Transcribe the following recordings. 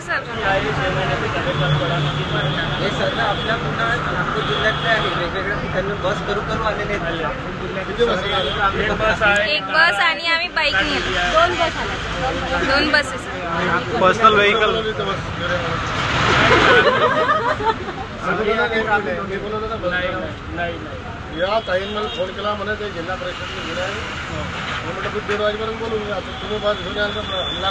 Sir हे सर्व आपल्या पुन्हा नागपूर जिल्ह्यातले आहे. वेगवेगळ्या ठिकाणी बस करू करू आलेले आहेत एक बस आणि आम्ही बाईकने दोन बस दोन बसेस. पर्सनल व्हेकल या ताईन मला फोन केला म्हणे ते जिल्हा परिषदने गेले आहे मी म्हटलं तू दीड वाजेपर्यंत बोलू आता तुम्ही बस घेऊन याल तर हल्ला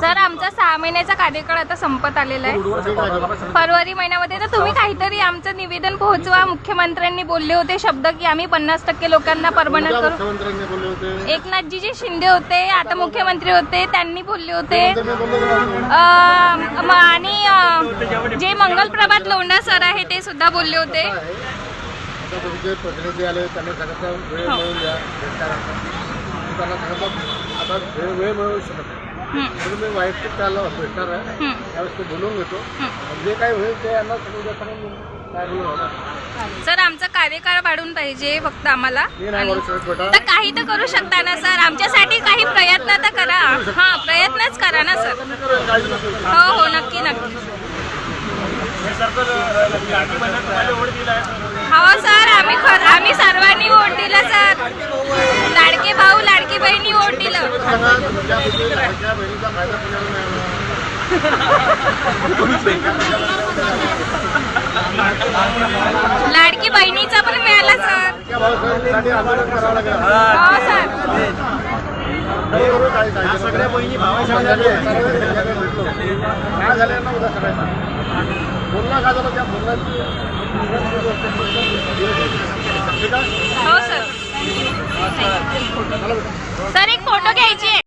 सर आमचा सहा महिन्याचा कार्यकाळ आता संपत आलेला आहे. फरवरी महिन्यामध्ये तर तुम्ही काहीतरी आमचं निवेदन पोहोचवा. मुख्यमंत्र्यांनी बोलले होते शब्द की आम्ही पन्नास टक्के लोकांना परमनंट करू. एकनाथजी जे शिंदे होते आता मुख्यमंत्री होते त्यांनी बोलले होते. आणि जे मंगल प्रभात लोंढा सर आहे ते सुद्धा बोलले होते. प्रतिनिधी आले त्यांनी त्यांना सांगितलं आता वेळ वेळ मिळू शकत नाही. हं, म्हणून मी वैयक्तिक त्याला भेटणार आहे. त्यावेळेस ते बोलवून घेतो. हं. जे काही होईल ते यांना सांगून काय बोलून होणार सर आमचा कार्यकाळ वाढून पाहिजे फक्त आम्हाला. मी नाही आणि- बोलू शकत बेटा. तर काही तर करू शकता ना सर. आमच्यासाठी काही प्रयत्न तर करा. हा प्रयत्नच करा ना सर. मी करेन, काळजी नको करू. हो हो नक्की नक्की. हो सर. आम्ही खर आम्ही सर्वांनी बहिणीचा फायदा? लाडकी बहिणीचा पण मिळाला सर. हो सगळ्या बहिणी भावाच्या काय झालं ना उद्या सगळ्यांना बोलणं काय झालं त्या बोलण्याची ठीक आहे? हो सर. एक फोटो घ्यायची